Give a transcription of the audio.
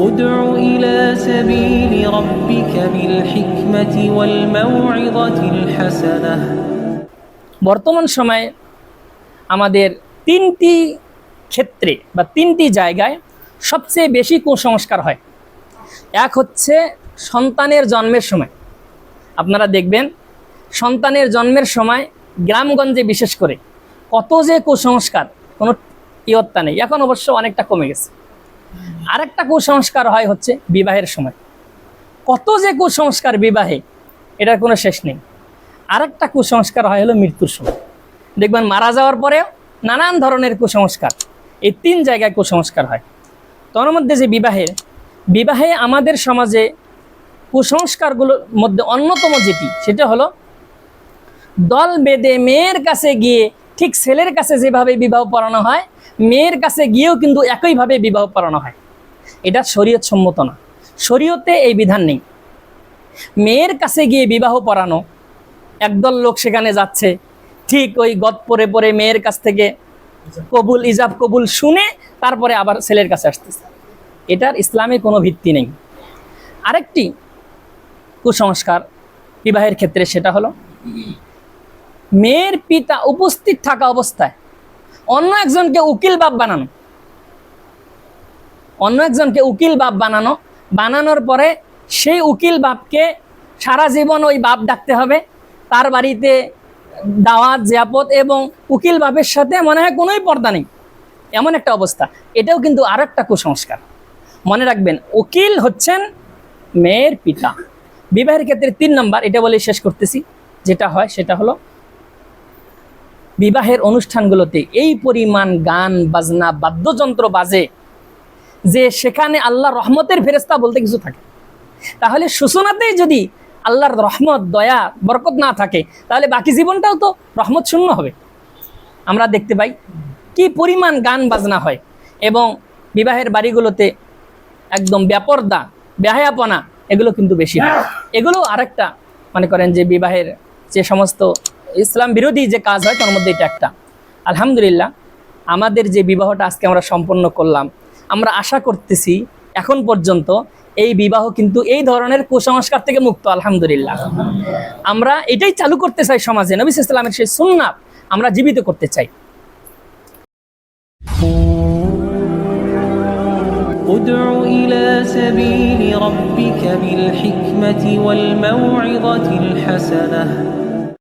ادع إلى سبيل ربك بالحكمة والموعظة الحسنة বর্তমান সময়ে আমাদের তিনটি ক্ষেত্রে বা তিনটি জায়গায় সবচেয়ে বেশি কুসংস্কার হয় এক হচ্ছে সন্তানের জন্মের সময় আপনারা দেখবেন সন্তানের জন্মের সময় গ্রামগঞ্জে বিশেষ করে কত যে কুসংস্কার কোনো ইয়ত্তা নেই। এখন অবশ্য অনেকটা কমে গেছে। আরেকটা কুসংস্কার হয় হচ্ছে বিবাহের সময়। কত যে কুসংস্কার বিবাহে, এটার কোনো শেষ নেই। আরেকটা কুসংস্কার হয় হলো মৃত্যুর সময়। দেখবেন মারা যাওয়ার পরেও নানান ধরনের কুসংস্কার। এই তিন জায়গায় কুসংস্কার হয়। তার মধ্যে যে বিবাহের বিবাহে আমাদের সমাজে কুসংস্কারগুলোর মধ্যে অন্যতম যেটি, সেটা হলো দল বেদে মেয়ের কাছে গিয়ে ঠিক ছেলের কাছে যেভাবে বিবাহ পড়ানো হয়, মেয়ের কাছে গিয়েও কিন্তু একইভাবে বিবাহ পড়ানো হয়। এটা শরীয়ত সম্মত না। শরীয়তে এই বিধান নেই। মেয়ের কাছে গিয়ে বিবাহ পড়ানো, একদল লোক সেখানে যাচ্ছে, ঠিক ওই গদ পরে পরে মেয়ের কাছ থেকে কবুল, ইজাব কবুল শুনে তারপরে আবার ছেলের কাছে আসতেছে। এটার ইসলামে কোনো ভিত্তি নেই। আরেকটি কুসংস্কার বিবাহের ক্ষেত্রে সেটা হলো মেয়ের পিতা উপস্থিত থাকা অবস্থায় অন্য একজনকে উকিল বাপ বানানো। অন্য একজনকে উকিল বাপ বানানো। বানানোর পরে সেই উকিল বাপকে সারা জীবন ওই বাপ ডাকতে হবে। তার বাড়িতে দাওয়াত, জিয়াপত এবং উকিল বাপের সাথে মনে হয় কোনোই পর্দা নেই। এমন একটা অবস্থা। এটাও কিন্তু আর একটা কুসংস্কার। মনে রাখবেন, উকিল হচ্ছেন মেয়ের পিতা। বিবাহের ক্ষেত্রে তিন নম্বর, এটা বলে শেষ করতেছি। যেটা হয় সেটা হলো বিবাহের অনুষ্ঠানগুলোতে এই পরিমাণ গান, বাজনা, বাদ্যযন্ত্র বাজে যে সেখানে আল্লাহ রহমতের ফেরেস্তা বলতে কিছু থাকে। তাহলে সূচনাতেই যদি আল্লাহর রহমত, দয়া, বরকত না থাকে, তাহলে বাকি জীবনটাও তো রহমত শূন্য হবে। আমরা দেখতে পাই কি পরিমাণ গান, বাজনা হয় এবং বিবাহের বাড়িগুলোতে একদম ব্যাপরদা, বেহায়াপনা, এগুলো কিন্তু বেশি হয়। এগুলো আরেকটা, মনে করেন যে বিবাহের যে সমস্ত ইসলাম বিরোধী যে কাজ হয় তার মধ্যে এটা একটা আলহামদুলিল্লাহ আমাদের যে বিবাহটা আজকে আমরা সম্পন্ন করলাম আমরা আশা করতেছি এখন পর্যন্ত এই বিবাহ কিন্তু এই ধরনের কুসংস্কার থেকে মুক্ত আলহামদুলিল্লাহ আমরা এটাই চালু করতে চাই সমাজে নবী ইসলামের সেই সুন্নাত আমরা জীবিত করতে চাই ادع إلى سبيل ربك بالحكمة والموعظة الحسنة